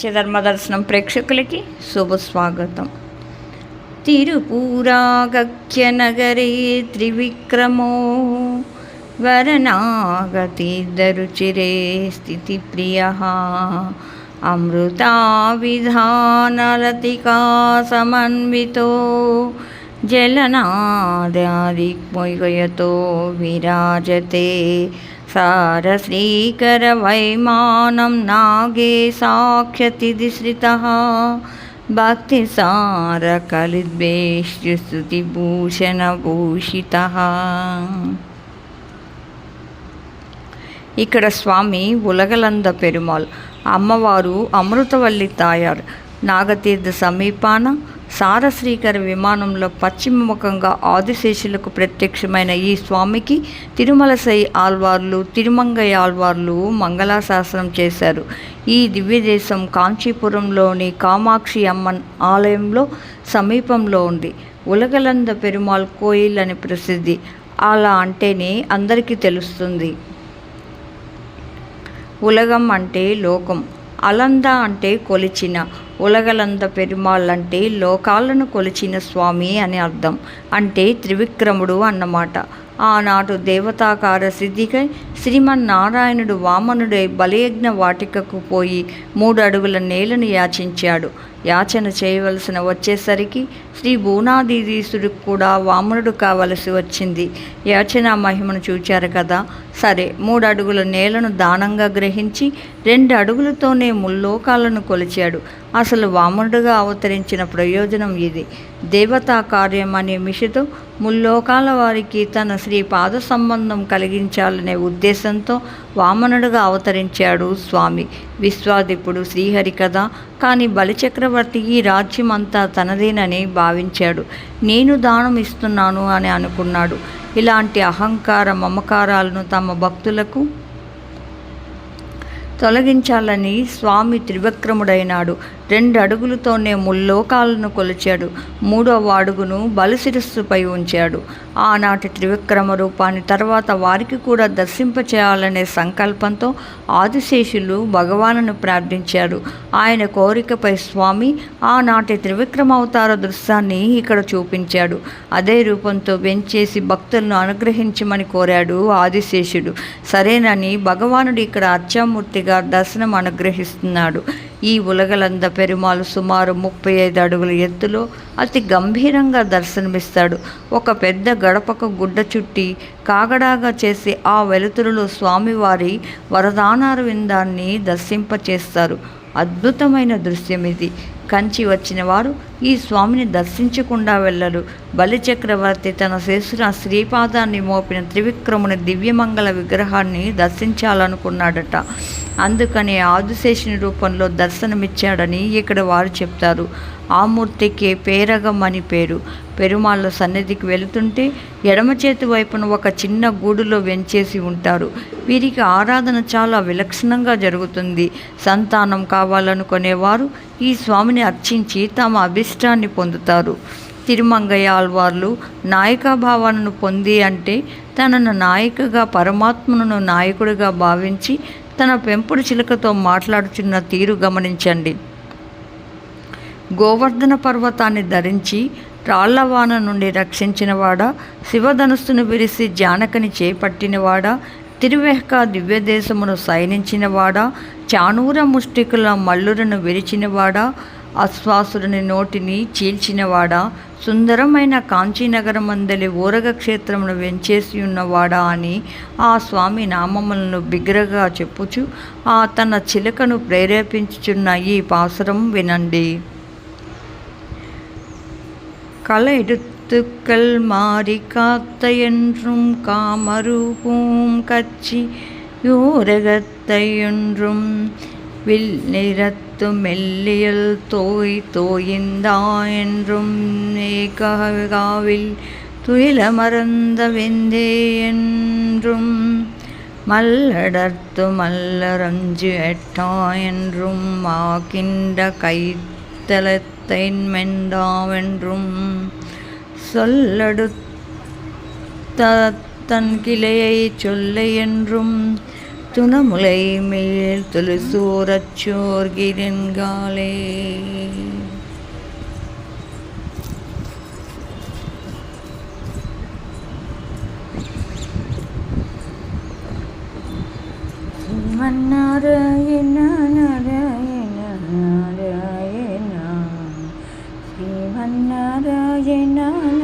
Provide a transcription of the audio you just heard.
సత్యధర్మ దర్శనం ప్రేక్షకులకి శుభస్వాగతం తిరుపూరాగఖ్యనగరే తిరుపూరాగఖ్య నగరే త్రివిక్రమో వరనాగతిదరుచిరే స్థితి ప్రియ అమృతావిధానలతికా సమన్వితో జలనాదాదిక్మయతో విరాజతే సారశ్రీకరవైమానం నాగే సాక్షతిదిశ్రితः భక్తిసారకలిద్వేష్టిభూషణభూషితः ఇక్కడ స్వామి ఉలగలంద పెరుమాల్ అమ్మవారు అమృతవల్లి తాయార్. నాగతీర్థ సమీపాన సారశ్రీకర విమానంలో పశ్చిమముఖంగా ఆదిశేషులకు ప్రత్యక్షమైన ఈ స్వామికి తిరుమలసై ఆల్వార్లు తిరుమంగయ్య ఆల్వార్లు మంగళాశాసనం చేశారు. ఈ దివ్యదేశం కాంచీపురంలోని కామాక్షి అమ్మన్ ఆలయంలో సమీపంలో ఉంది. ఉలగలంద పెరుమాళ్ కోయిల్ అని ప్రసిద్ధి. అలా అంటేనే అందరికీ తెలుస్తుంది. ఉలగం అంటే లోకం. అలంద అంటే కొలిచిన. ఉలగలంద పెరుమాళ్ అంటే లోకాలను కొలిచిన స్వామి అని అర్థం. అంటే త్రివిక్రముడు అన్నమాట. ఆనాడు దేవతాకార సిద్ధికై శ్రీమన్నారాయణుడు వామనుడై బలయజ్ఞ వాటికకు పోయి మూడు అడుగుల నేలను యాచించాడు. యాచన చేయవలసిన వచ్చేసరికి శ్రీ భూనాదీదీసుడికి కూడా వామనుడు కావలసి వచ్చింది. యాచన మహిమను చూచారు కదా? సరే మూడు అడుగుల నేలను దానంగా గ్రహించి రెండు అడుగులతోనే ముల్లోకాలను కొలిచాడు. అసలు వామనుడుగా అవతరించిన ప్రయోజనం ఇది. దేవతా కార్యం అనే మిషతో ముల్లోకాల వారికి తన శ్రీ పాద సంబంధం కలిగించాలనే ఉద్దేశంతో వామనుడుగా అవతరించాడు స్వామి. విశ్వాదిప్పుడు శ్రీహరి కదా కానీ బలిచక్రవర్తి ఈ రాజ్యం అంతా తనదేనని భావించాడు. నేను దానం ఇస్తున్నాను అని అనుకున్నాడు. ఇలాంటి అహంకార మమకారాలను తమ భక్తులకు తొలగించాలని స్వామి త్రివిక్రముడైనాడు. రెండు అడుగులతోనే ముల్లోకాలను కొలిచాడు. మూడవ అడుగును బలిశిరస్సుపై ఉంచాడు. ఆనాటి త్రివిక్రమ రూపాన్ని తర్వాత వారికి కూడా దర్శింపచేయాలనే సంకల్పంతో ఆదిశేషులు భగవానును ప్రార్థించారు. ఆయన కోరికపై స్వామి ఆనాటి త్రివిక్రమ అవతార దృశ్యాన్ని ఇక్కడ చూపించాడు. అదే రూపంతో వెంచేసి భక్తులను అనుగ్రహించమని కోరాడు ఆదిశేషుడు. సరేనని భగవానుడు ఇక్కడ అచ్చామూర్తిగా దర్శనం అనుగ్రహిస్తున్నాడు. ఈ ఉలగలంద పెరుమాలు సుమారు ముప్పై ఐదు అడుగుల ఎత్తులో అతి గంభీరంగా దర్శనమిస్తాడు. ఒక పెద్ద గడపకు గుడ్డ చుట్టి కాగడాగా చేసి ఆ వెలుతురులో స్వామివారి వరదానార విందాన్ని దర్శింపచేస్తారు. అద్భుతమైన దృశ్యం ఇది కంచి వచ్చిన వారు ఈ స్వామిని దర్శించకుండా వెళ్ళరు. బలిచక్రవర్తి తన శేషున శ్రీపాదాన్ని మోపిన త్రివిక్రముని దివ్యమంగళ విగ్రహాన్ని దర్శించాలనుకున్నాడట. అందుకని ఆదిశేషుని రూపంలో దర్శనమిచ్చాడని ఇక్కడ వారు చెప్తారు. ఆ మూర్తికి పేరగం అని పేరు. పెరుమాళ్ళ సన్నిధికి వెళుతుంటే ఎడమ చేతి వైపున ఒక చిన్న గూడులో వెంచేసి ఉంటారు. వీరికి ఆరాధన చాలా విలక్షణంగా జరుగుతుంది. సంతానం కావాలనుకునేవారు ఈ స్వామిని అర్చించి తమ అభిష్టాన్ని పొందుతారు. తిరుమంగయ్య ఆల్వార్లు నాయకా భావనను పొంది అంటే తనను నాయకగా పరమాత్మను నాయకుడిగా భావించి తన పెంపుడు చిలుకతో మాట్లాడుచున్న తీరు గమనించండి. గోవర్ధన పర్వతాన్ని ధరించి రాళ్ళవాన నుండి రక్షించినవాడా శివధనుస్సును విరిసి జానకని చేపట్టినవాడా తిరువెహక దివ్యదేశమును శయనించినవాడా చానూర ముష్టికుల మల్లురను విరిచినవాడా? అశ్వాసురుని నోటిని చీల్చినవాడా? సుందరమైన కాంచీనగరమందలి ఊరగ క్షేత్రమును వెంచేసి ఉన్నవాడా అని ఆ స్వామి నామములను బిగ్గరగా చెప్పుచు ఆ తన చిలకను ప్రేరేపించుచున్న ఈ పాసురం వినండి. களை எடுத்துக்கள் மாறி காத்த என்றும் காமரூபூம் கச்சி யூரகத்தையொன்றும் வில் நிறத்து மெல்லியல் தோய் தோயிந்தா என்றும் ஏகாவில் துயில மறந்த வெந்தே என்றும் மல்லடர்த்து மல்லரஞ்சு எட்டா என்றும் ஆகின்ற கைத்தலத்தை மெண்டாவென்றும் சொல்லடுத்த தன் கிளையை சொல்ல என்றும் துணமுலை மேல் துளுசூரச்சோர் கிரின்காலே என்ன அன்னராயணான